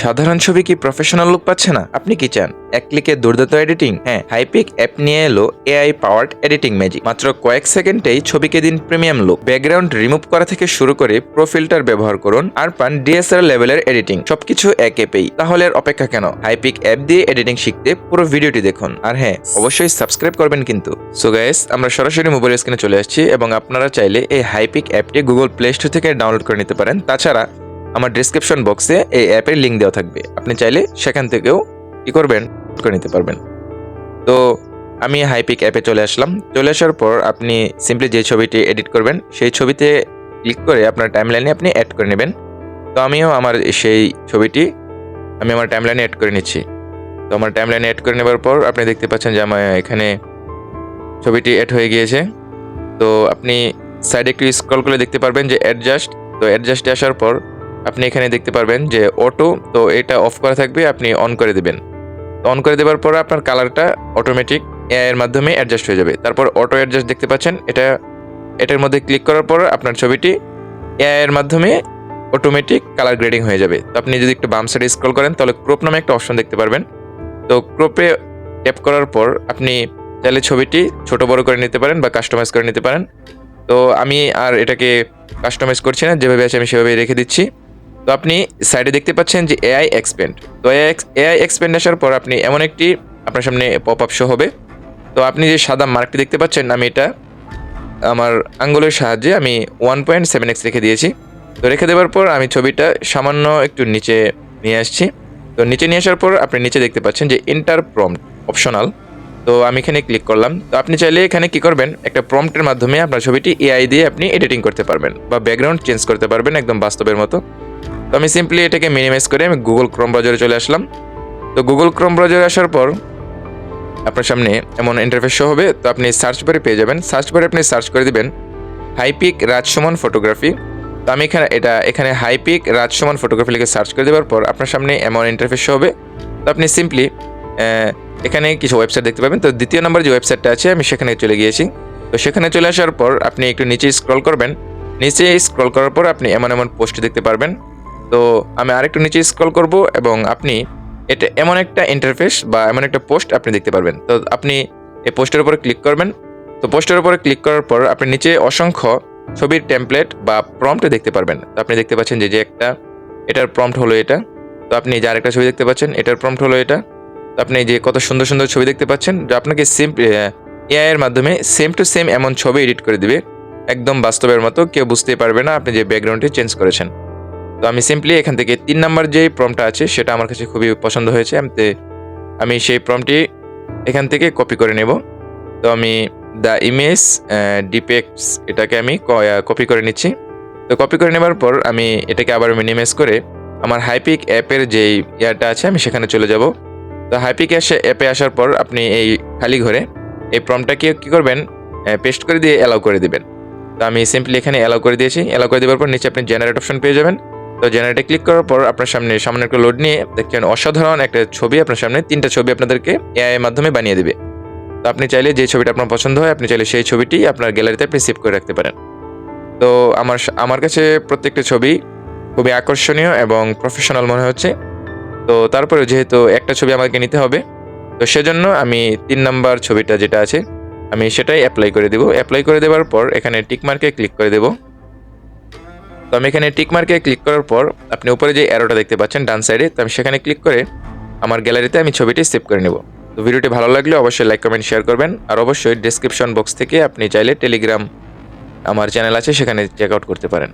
সাধারণ ছবি কি প্রফেশনাল লুক পাচ্ছে না? আপনি কি চান? এক ক্লিকে দুর্দান্ত এডিটিং হ্যাঁ হাইপিক অ্যাপ নিয়ে এলো এআই পাওয়ার্ড এডিটিং ম্যাজিক মাত্র কয়েক সেকেন্ডেই ছবিকে দিন প্রিমিয়াম লুক ব্যাকগ্রাউন্ড রিমুভ করা থেকে শুরু করে প্রো ফিল্টার ব্যবহার করুন আর পান ডিএসএলআর লেভেলের এডিটিং সবকিছু এক অ্যাপেই তাহলে আর অপেক্ষা কেন? হাইপিক অ্যাপ দিয়ে এডিটিং শিখতে পুরো ভিডিওটি দেখুন। আর হ্যাঁ অবশ্যই সাবস্ক্রাইব করবেন কিন্তু। সো গাইস আমরা সরাসরি মোবাইল স্ক্রিনে চলে আসছি এবং আপনারা চাইলে এই হাইপিক অ্যাপটি গুগল প্লে স্টোর থেকে ডাউনলোড করে নিতে পারেন। তাছাড়া আমার ডিসক্রিপশন বক্সে এই অ্যাপের লিঙ্ক দেওয়া থাকবে। আপনি চাইলে সেখান থেকেও কি করবেন, করে নিতে পারবেন। তো আমি হাইপিক অ্যাপে চলে আসলাম। চলে আসার পর আপনি সিম্পলি যে ছবিটি এডিট করবেন, সেই ছবিতে ক্লিক করে আপনার টাইমলাইনে আপনি অ্যাড করে নেবেন। তো আমিও আমার সেই ছবিটি, আমি আমার টাইমলাইনে অ্যাড করে নিচ্ছি। তো আমার টাইমলাইনে অ্যাড করে নেবার পর আপনি দেখতে পাচ্ছেন যে আমার এখানে ছবিটি অ্যাড হয়ে গিয়েছে। তো আপনি সাইডে একটু স্ক্রল করে দেখতে পারবেন যে অ্যাডজাস্ট তো অ্যাডজাস্টে আসার পর আপনি এখানে দেখতে পারবেন যে অটো তো এটা অফ করা থাকবে, আপনি অন করে দেবেন। তো অন করে দেওয়ার পর আপনার কালারটা অটোমেটিক এআই এর মাধ্যমে অ্যাডজাস্ট হয়ে যাবে। তারপর অটো অ্যাডজাস্ট দেখতে পাচ্ছেন, এটা, এটার মধ্যে ক্লিক করার পর আপনার ছবিটি এআই এর মাধ্যমে অটোমেটিক কালার গ্রেডিং হয়ে যাবে। তো আপনি যদি একটু বাম সাইডে স্ক্রল করেন, তাহলে ক্রপ নামে একটা অপশন দেখতে পারবেন। তো ক্রপে ট্যাপ করার পর আপনি চাইলে ছবিটি ছোট বড় করে নিতে পারেন বা কাস্টমাইজ করে নিতে পারেন। তো আমি আর এটাকে কাস্টমাইজ করছি না, যেভাবে আছে আমি সেভাবেই রেখে দিচ্ছি। তো আপনি সাইডে দেখতে পাচ্ছেন যে এআই এক্সপেন্ড তো এআই এক্সপেন্ড আসার পর আপনি এমন একটি আপনার সামনে পপ আপ শো হবে। তো আপনি যে সাদা মার্কটি দেখতে পাচ্ছেন, আমি এটা আমার আঙ্গুলের সাহায্যে আমি ওয়ান পয়েন্ট সেভেন এক্স রেখে দিয়েছি। তো রেখে দেওয়ার পর আমি ছবিটা সামান্য একটু নিচে নিয়ে আসছি। তো নিচে নিয়ে আসার পর আপনি নিচে দেখতে পাচ্ছেন যে ইন্টার প্রম্পট অপশনাল তো আমি এখানে ক্লিক করলাম। তো আপনি চাইলে এখানে কি করবেন? একটা প্রম্পটের মাধ্যমে আপনার ছবিটি এআই দিয়ে আপনি এডিটিং করতে পারবেন বা ব্যাকগ্রাউন্ড চেঞ্জ করতে পারবেন একদম বাস্তবের মতো। তো আমি সিম্পলি এটাকে মিনিমাইজ করে আমি গুগল ক্রোম ব্রাউজারে চলে আসলাম। তো গুগল ক্রোম ব্রাউজারে আসার পর আপনার সামনে এমন ইন্টারফেস শো হবে। তো আপনি সার্চ বারে পেয়ে যাবেন। সার্চ বারে আপনি সার্চ করে দিবেন হাইপিক রাজসমান ফটোগ্রাফি তো আমি এখানে এটা, এখানে হাইপিক রাজসমান ফটোগ্রাফি লিখে সার্চ করে দেওয়ার পর আপনার সামনে এমন ইন্টারফেস শো হবে। তো আপনি সিম্পলি এখানে কিছু ওয়েবসাইট দেখতে পাবেন। তো দ্বিতীয় নম্বর যে ওয়েবসাইটটা আছে, আমি সেখানে চলে গিয়েছি। তো সেখানে চলে আসার পর আপনি একটু নিচে স্ক্রল করবেন। নিচে স্ক্রল করার পর আপনি এমন এমন পোস্ট দেখতে পারবেন। তো আমি আরেকটু নিচে স্ক্রল করব এবং আপনি এটা এমন একটা ইন্টারফেস বা এমন একটা পোস্ট আপনি দেখতে পারবেন। তো আপনি এই পোস্টের উপরে ক্লিক করবেন। তো পোস্টের উপরে ক্লিক করার পর আপনি নিচে অসংখ্য ছবির টেমপ্লেট বা প্রম্পটে দেখতে পারবেন। তো আপনি দেখতে পাচ্ছেন যে যে একটা, এটার প্রম্পট হলো এটা। তো আপনি যে আরেকটা ছবি দেখতে পাচ্ছেন, এটার প্রম্পট হলো এটা। তো আপনি যে কত সুন্দর সুন্দর ছবি দেখতে পাচ্ছেন, যে আপনাকে সেম এআই এর মাধ্যমে সেম টু সেম এমন ছবি এডিট করে দিবে। একদম বাস্তবের মতো, কেউ বুঝতেই পারবে না আপনি যে ব্যাকগ্রাউন্ডটি চেঞ্জ করেছেন। তো আমি সিম্পলি এখান থেকে তিন নাম্বার যে প্রমটা আছে, সেটা আমার কাছে খুবই পছন্দ হয়েছে। আমি সেই প্রমটি এখান থেকে কপি করে নেব। তো আমি দ্য ইমেজ ডিপেক্টস এটাকে আমি কপি করে নিচ্ছি। তো কপি করে নেবার পর আমি এটাকে আবার মিনিমাইজ করে আমার হাইপিক অ্যাপের যেই ইয়ারটা আছে, আমি সেখানে চলে যাব। তো হাইপিক এসে অ্যাপে আসার পর আপনি এই খালি ঘরে এই প্রমটাকে কী করবেন? পেস্ট করে দিয়ে অ্যালাউ করে দিবেন। তো আমি সিম্পলি এখানে অ্যালাউ করে দিয়েছি। অ্যালাউ করে দেওয়ার পর নিচে আপনি জেনারেট অপশন পেয়ে যাবেন। তো জেনারেটে ক্লিক করার পর আপনার সামনে সামনে একটা লোড নিয়ে দেখছেন অসাধারণ একটা ছবি আপনার সামনে, তিনটা ছবি আপনাদেরকে এআই এর মাধ্যমে বানিয়ে দেবে। তো আপনি চাইলে যে ছবিটা আপনার পছন্দ হয়, আপনি চাইলে সেই ছবিটি আপনার গ্যালারিতে আপনি সেভ করে রাখতে পারেন। তো আমার আমার কাছে প্রত্যেকটা ছবি খুবই আকর্ষণীয় এবং প্রফেশনাল মনে হচ্ছে। তো তারপরে যেহেতু একটা ছবি আমাকে নিতে হবে, তো সেজন্য আমি তিন নাম্বার ছবিটা যেটা আছে, আমি সেটাই অ্যাপ্লাই করে দেবো। অ্যাপ্লাই করে দেওয়ার পর এখানে টিক মার্কে ক্লিক করে দেবো। তো আমি এখানে টিক মার্কে ক্লিক করার পর আপনি উপরে যে অ্যারোটা দেখতে পাচ্ছেন ডান সাইডে তো আমি সেখানে ক্লিক করে আমার গ্যালারিতে আমি ছবিটি সেভ করে নেব। তো ভিডিওটি ভালো লাগলে অবশ্যই লাইক কমেন্ট শেয়ার করবেন। আর অবশ্যই ডিসক্রিপশন বক্স থেকে আপনি চাইলে টেলিগ্রাম আমার চ্যানেল আছে, সেখানে চেক আউট করতে পারেন।